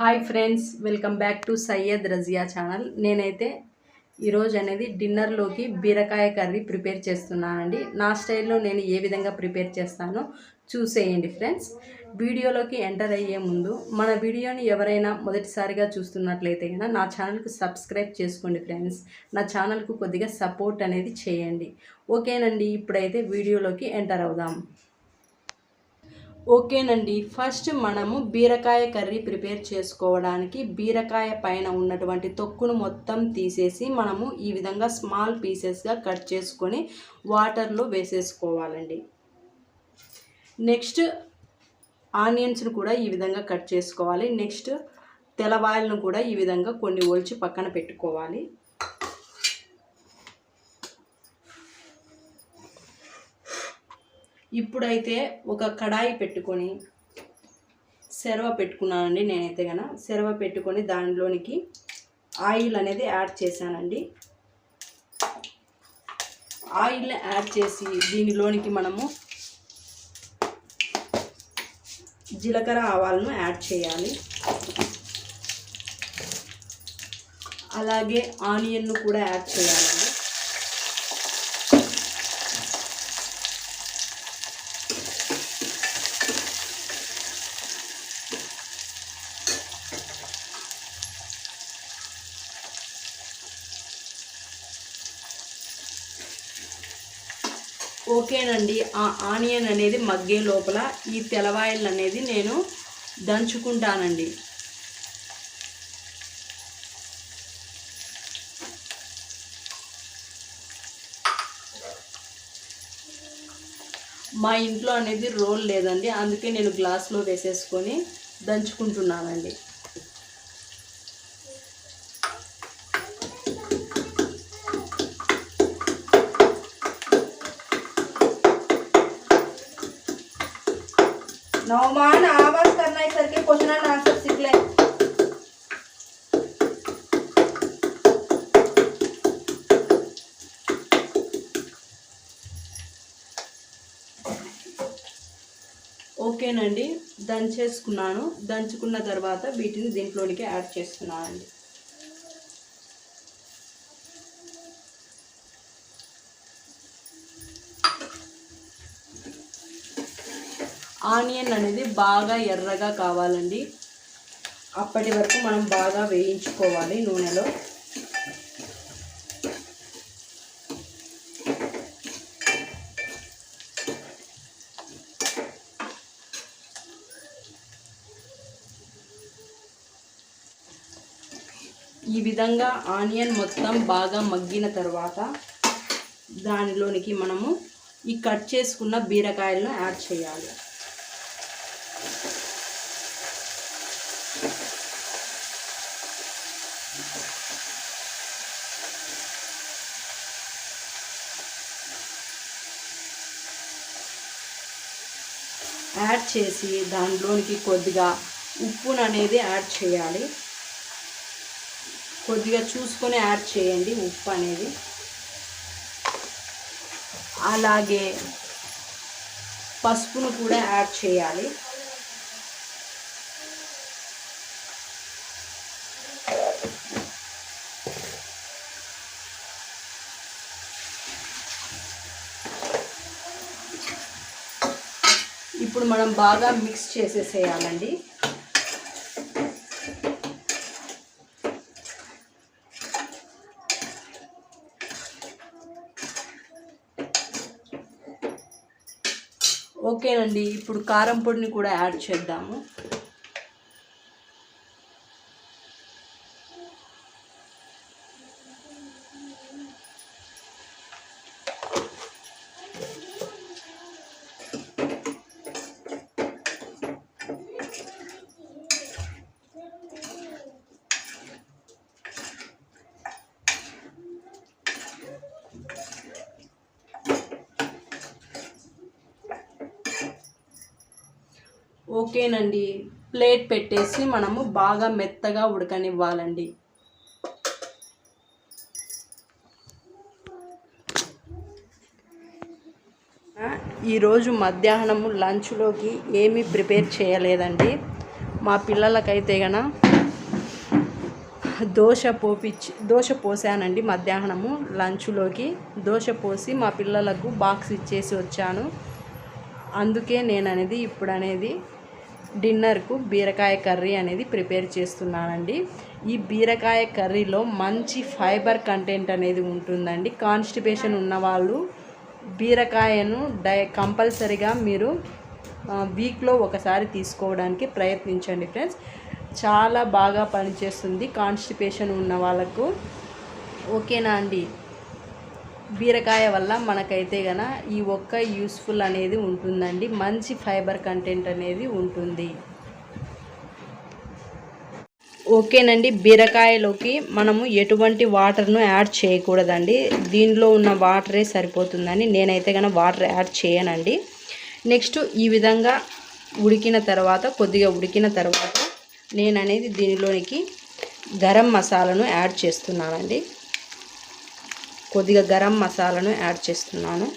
Hi friends welcome back to Syed Razia channel. నేనైతే ఈరోజు అనేది డిన్నర్లోకి బీరకాయ కర్రీ ప్రిపేర్ చేస్తున్నానండి. నా స్టైల్లో నేను ఏ విధంగా ప్రిపేర్ చేస్తానో చూసేయండి ఫ్రెండ్స్. వీడియోలోకి ఎంటర్ అయ్యే ముందు మన వీడియోని ఎవరైనా మొదటిసారిగా చూస్తున్నట్లయితే కనుక నా ఛానల్కి సబ్స్క్రైబ్ చేసుకోండి ఫ్రెండ్స్. నా ఛానల్కు కొద్దిగా సపోర్ట్ అనేది చేయండి. ఓకేనండి ఇప్పుడైతే వీడియోలోకి ఎంటర్ అవుదాం. ఓకేనండి. ఫస్ట్ మనము బీరకాయ కర్రీ ప్రిపేర్ చేసుకోవడానికి బీరకాయ పైన ఉన్నటువంటి తొక్కును మొత్తం తీసేసి మనము ఈ విధంగా స్మాల్ పీసెస్గా కట్ చేసుకొని వాటర్లో వేసేసుకోవాలండి. నెక్స్ట్ ఆనియన్స్ను కూడా ఈ విధంగా కట్ చేసుకోవాలి. నెక్స్ట్ తెల్లవాయలను కూడా ఈ విధంగా కొన్ని ఒలిచి పక్కన పెట్టుకోవాలి. ఇప్పుడైతే ఒక కడాయి పెట్టుకొని సెరవ పెట్టుకున్నానండి నేనైతే కన సెరవ పెట్టుకొని దానిలోనికి ఆయిల్ అనేది యాడ్ చేశానండి. ఆయిల్ యాడ్ చేసి దీనిలోనికి మనము జీలకర్ర ఆవాలను యాడ్ చేయాలి. అలాగే ఆనియన్ను కూడా యాడ్ చేయాలండి. ఓకేనండి. ఆ ఆనియన్ అనేది మగ్గే లోపల ఈ తెలవాయిల్ అనేది నేను దంచుకుంటానండి. మా ఇంట్లో అనేది రోల్ లేదండి. అందుకే నేను గ్లాస్లో వేసేసుకొని దంచుకుంటున్నానండి. नौमान आवाज करना है सर के क्वेश्चन एंड आंसर सीख ले ఓకేనండి దంచేసుకున్నాను దంచుకున్న తర్వాత వీటిని దీంట్లోనికి యాడ్ చేస్తున్నానండి ఆనియన్ అనేది బాగా ఎర్రగా కావాలండి. అప్పటి వరకు మనం బాగా వేయించుకోవాలి నూనెలో. ఈ విధంగా ఆనియన్ మొత్తం బాగా మగ్గిన తర్వాత దానిలోనికి మనము ఈ కట్ చేసుకున్న బీరకాయలను యాడ్ చేయాలి. యాడ్ చేసి దాంట్లోనికి కొద్దిగా ఉప్పును అనేది యాడ్ చేయాలి. కొద్దిగా చూసుకొని యాడ్ చేయండి ఉప్పు అనేది అలాగే పసుపును కూడా యాడ్ చేయాలి. ఇప్పుడు మనం బాగా మిక్స్ చేసేసేయాలండి. ఓకేనండి ఇప్పుడు కారం పొడిని కూడా యాడ్ చేద్దాము. ఓకేనండి. ప్లేట్ పెట్టేసి మనము బాగా మెత్తగా ఉడకనివ్వాలండి. ఈరోజు మధ్యాహ్నము లంచ్లోకి ఏమీ ప్రిపేర్ చేయలేదండి. మా పిల్లలకైతే గన దోశ పోపిచ్చి దోశ పోసానండి మధ్యాహ్నము లంచ్లోకి. దోశ పోసి మా పిల్లలకు బాక్స్ ఇచ్చేసి వచ్చాను. అందుకే నేను అనేది ఇప్పుడు అనేది డిన్నర్కు బీరకాయ కర్రీ అనేది ప్రిపేర్ చేస్తున్నానండి. ఈ బీరకాయ కర్రీలో మంచి ఫైబర్ కంటెంట్ అనేది ఉంటుందండి. కాన్స్టిపేషన్ ఉన్నవాళ్ళు బీరకాయను డై కంపల్సరిగా మీరు వీక్లో ఒకసారి తీసుకోవడానికి ప్రయత్నించండి ఫ్రెండ్స్. చాలా బాగా పనిచేస్తుంది కాన్స్టిపేషన్ ఉన్న వాళ్ళకు. ఓకేనా అండి? బీరకాయ వల్ల మనకైతే గన ఈ ఒక్క యూస్ఫుల్ అనేది ఉంటుందండి. మంచి ఫైబర్ కంటెంట్ అనేది ఉంటుంది. ఓకేనండి. బీరకాయలోకి మనము ఎటువంటి వాటర్ను యాడ్ చేయకూడదండి. దీనిలో ఉన్న వాటరే సరిపోతుందని నేనైతే కనుక వాటర్ యాడ్ చేయనండి. నెక్స్ట్ ఈ విధంగా ఉడికిన తర్వాత కొద్దిగా ఉడికిన తర్వాత నేను అనేది దీనిలోనికి గరం మసాలాను యాడ్ చేస్తున్నానండి. కొద్దిగా గరం మసాలాను యాడ్ చేస్తున్నాను.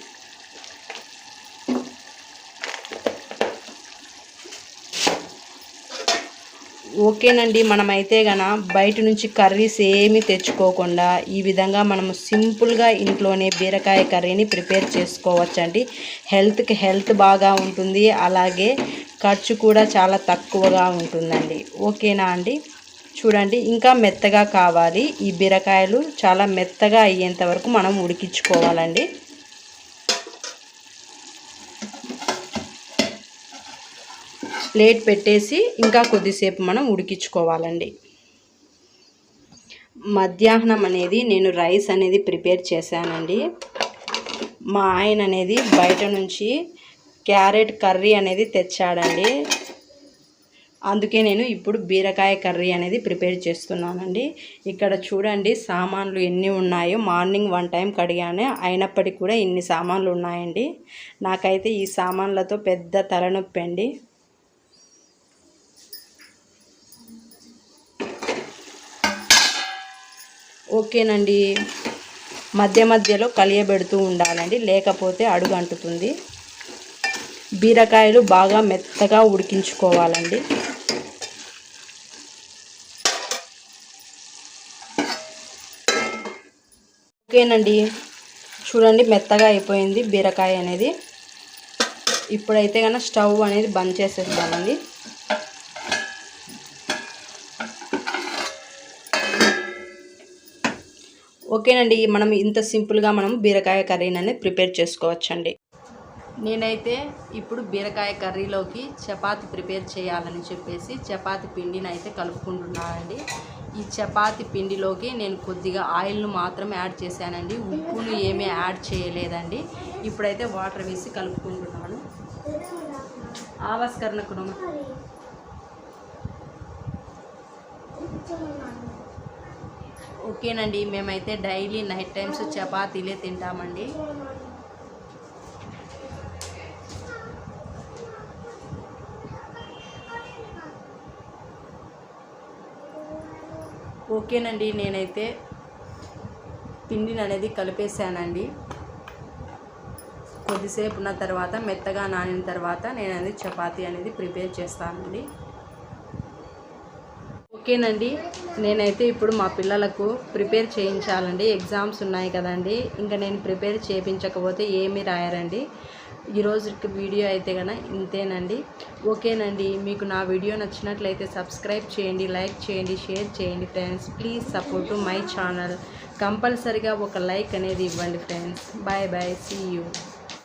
ఓకేనండి మనమైతే గన బయట నుంచి కర్రీస్ ఏమి తెచ్చుకోకుండా ఈ విధంగా మనము సింపుల్గా ఇంట్లోనే బీరకాయ కర్రీని ప్రిపేర్ చేసుకోవచ్చండి. హెల్త్కి హెల్త్ బాగా ఉంటుంది అలాగే ఖర్చు కూడా చాలా తక్కువగా ఉంటుందండి. ఓకేనా అండి? చూడండి ఇంకా మెత్తగా కావాలి. ఈ బీరకాయలు చాలా మెత్తగా అయ్యేంత వరకు మనం ఉడికించుకోవాలండి. ప్లేట్ పెట్టేసి ఇంకా కొద్దిసేపు మనం ఉడికించుకోవాలండి. మధ్యాహ్నం అనేది నేను రైస్ అనేది ప్రిపేర్ చేశానండి. మా ఆయన అనేది బయట నుంచి క్యారెట్ కర్రీ అనేది తెచ్చాడండి. అందుకే నేను ఇప్పుడు బీరకాయ కర్రీ అనేది ప్రిపేర్ చేస్తున్నానండి. ఇక్కడ చూడండి సామాన్లు ఎన్ని ఉన్నాయో. మార్నింగ్ వన్ టైం కడిగానే. అయినప్పటికీ కూడా ఇన్ని సామాన్లు ఉన్నాయండి. నాకైతే ఈ సామాన్లతో పెద్ద తలనొప్పి అండి. ఓకేనండి. మధ్య మధ్యలో కలియబెడుతూ ఉండాలండి. లేకపోతే అడుగు అంటుతుంది బీరకాయలు బాగా మెత్తగా ఉడికించుకోవాలండి. ఓకేనండి. చూడండి మెత్తగా అయిపోయింది బీరకాయ అనేది. ఇప్పుడైతే కన్నా స్టవ్ అనేది బంద్ చేసేస్తామండి ఓకేనండి మనం ఇంత సింపుల్గా మనం బీరకాయ కర్రీని అనేది ప్రిపేర్ చేసుకోవచ్చండి. నేనైతే ఇప్పుడు బీరకాయ కర్రీలోకి చపాతి ప్రిపేర్ చేయాలని చెప్పేసి చపాతి పిండిని అయితే కలుపుకుంటున్నానండి. ఈ చపాతి పిండిలోకి నేను కొద్దిగా ఆయిల్ను మాత్రమే యాడ్ చేశానండి. ఉప్పును ఏమీ యాడ్ చేయలేదండి. ఇప్పుడైతే వాటర్ వేసి కలుపుకుంటున్నాను. ఆవాస్కరణ కుటుంబ ఓకేనండి. మేమైతే డైలీ నైట్ టైమ్స్ చపాతీలే తింటామండి. ఓకేనండి నేనైతే పిండిని అనేది కలిపేసానండి కొద్దిసేపు ఉన్న తర్వాత మెత్తగా నానిన తర్వాత నేను అనేది చపాతీ అనేది ప్రిపేర్ చేస్తానండి. ఓకేనండి. నేనైతే ఇప్పుడు మా పిల్లలకు ప్రిపేర్ చేయించాలండి. ఎగ్జామ్స్ ఉన్నాయి కదండి. ఇంకా నేను ప్రిపేర్ చేయించకపోతే ఏమీ రాయరండి. ఈరోజు వీడియో అయితే కనుక ఇంతేనండి. ఓకేనండి. మీకు నా వీడియో నచ్చినట్లయితే సబ్స్క్రైబ్ చేయండి లైక్ చేయండి షేర్ చేయండి friends. Please support to my channel. కంపల్సరిగా ఒక లైక్ అనేది ఇవ్వండి friends. Bye bye. See you.